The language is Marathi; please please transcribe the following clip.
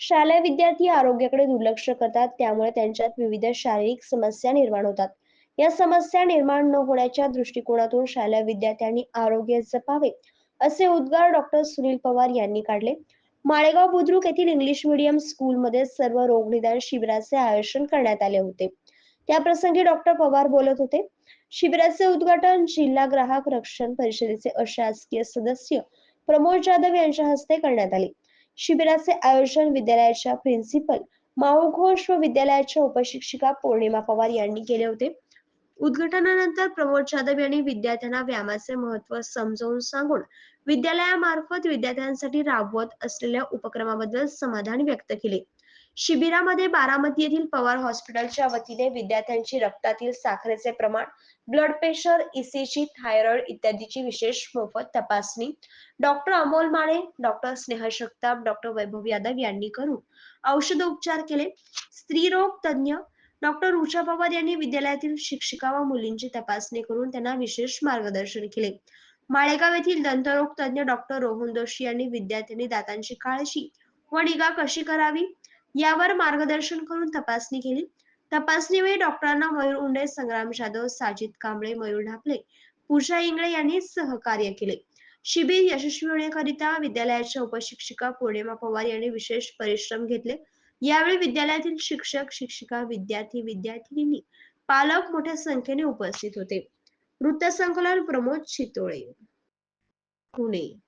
शालेय विद्यार्थी आरोग्याकडे दुर्लक्ष करतात त्यामुळे त्यांच्यात विविध शारीरिक समस्या निर्माण होतात. या समस्या निर्माण न होण्याच्या दृष्टिकोनातून शालेय विद्यार्थ्यांनी आरोग्य जपावे असे उद्गार डॉक्टर सुनील पवार यांनी काढले. माळेगाव बुद्रुक येथील इंग्लिश मीडियम स्कूलमध्ये सर्व रोग निदान शिबिराचे आयोजन करण्यात आले होते. त्याप्रसंगी डॉक्टर पवार बोलत होते शिबिराचे उद्घाटन जिल्हा ग्राहक रक्षण परिषदेचे अशासकीय सदस्य प्रमोद जाधव यांच्या हस्ते करण्यात आले. शिबिराचे आयोजन विद्यालयाच्या प्रिन्सिपल माऊ घोष व विद्यालयाच्या उपशिक्षिका पौर्णिमा पवार यांनी केले होते. उद्घाटनानंतर प्रमोद जाधव यांनी विद्यार्थ्यांना व्यायामाचे महत्त्व समजावून सांगून विद्यालयामार्फत विद्यार्थ्यांसाठी राबवत असलेल्या उपक्रमाबद्दल समाधान व्यक्त केले. शिबिरामध्ये बारामती येथील पवार हॉस्पिटलच्या वतीने विद्यार्थ्यांची रक्तातील साखरेचे प्रमाण ब्लड प्रेशर इसीजी थायरॉइड इत्यादीची विशेष मोफत तपासणी. Doctor Amol Mane doctor Sneha Jagtap doctor Vaibhav Yadav यांनी करून औषध उपचार केले स्त्रीरोग तज्ञ डॉक्टर ऋषा पवार यांनी विद्यालयातील शिक्षिका व मुलींची तपासणी करून त्यांना विशेष मार्गदर्शन केले. माळेगाव येथील दंतरोग तज्ञ डॉक्टर रोहन जोशी यांनी विद्यार्थ्यांनी दातांची काळजी व निगा कशी करावी? यावर मार्गदर्शन करून तपासणी केली. तपासणीवेळी डॉक्टरांना मयूर उंडे संग्राम जाधव साजिद कांबळे मयूर ढापले पूजा इंगळे यांनी सहकार्य केले. शिबिर यशस्वी होण्याकरिता विद्यालयाच्या उपशिक्षिका पौर्णिमा पवार यांनी विशेष परिश्रम घेतले. यावेळी विद्यालयातील शिक्षक शिक्षिका विद्यार्थी विद्यार्थिनींनी पालक मोठ्या संख्येने उपस्थित होते. वृत्तसंकलन प्रमोद चितोळे पुणे.